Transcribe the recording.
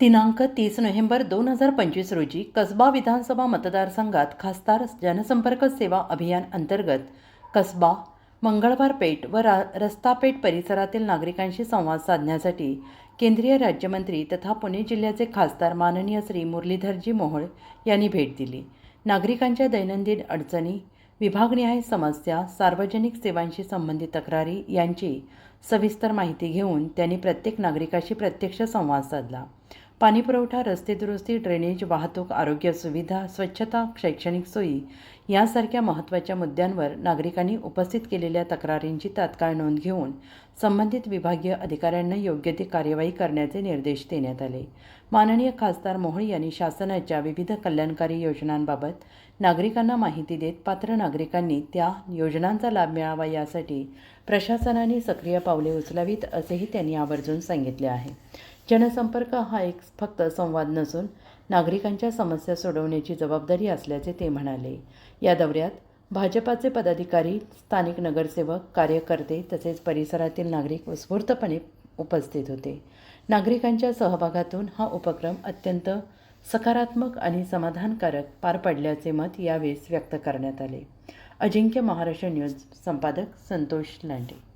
दिनांक तीस नोव्हेंबर दोन हजार पंचवीस रोजी कसबा विधानसभा मतदारसंघात खासदार जनसंपर्क सेवा अभियान अंतर्गत कसबा मंगळवार पेठ व रा रस्तापेठ परिसरातील नागरिकांशी संवाद साधण्यासाठी केंद्रीय राज्यमंत्री तथा पुणे जिल्ह्याचे खासदार माननीय श्री मुरलीधरजी मोहोळ यांनी भेट दिली. नागरिकांच्या दैनंदिन अडचणी विभागनिहाय समस्या सार्वजनिक सेवांशी संबंधित तक्रारी यांची सविस्तर माहिती घेऊन त्यांनी प्रत्येक नागरिकाशी प्रत्यक्ष संवाद साधला. पाणीपुरवठा रस्ते दुरुस्ती ड्रेनेज वाहतूक आरोग्य सुविधा स्वच्छता शैक्षणिक सोयी यासारख्या महत्त्वाच्या मुद्द्यांवर नागरिकांनी उपस्थित केलेल्या तक्रारींची तात्काळ नोंद घेऊन संबंधित विभागीय अधिकाऱ्यांना योग्य ती कार्यवाही करण्याचे निर्देश देण्यात आले. माननीय खासदार मोहोळ यांनी शासनाच्या विविध कल्याणकारी योजनांबाबत नागरिकांना माहिती देत पात्र नागरिकांनी त्या योजनांचा लाभ मिळावा यासाठी प्रशासनाने सक्रिय पावले उचलावीत असेही त्यांनी आवर्जून सांगितले आहे. जनसंपर्क हा एक फक्त संवाद नसून नागरिकांच्या समस्या सोडवण्याची जबाबदारी असल्याचे ते म्हणाले. या दौऱ्यात भाजपाचे पदाधिकारी स्थानिक नगरसेवक कार्यकर्ते तसेच परिसरातील नागरिक उत्स्फूर्तपणे उपस्थित होते. नागरिकांच्या सहभागातून हा उपक्रम अत्यंत सकारात्मक आणि समाधानकारक पार पडल्याचे मत यावेळेस व्यक्त करण्यात आले. अजिंक्य महाराष्ट्र न्यूज संपादक संतोष लांडे.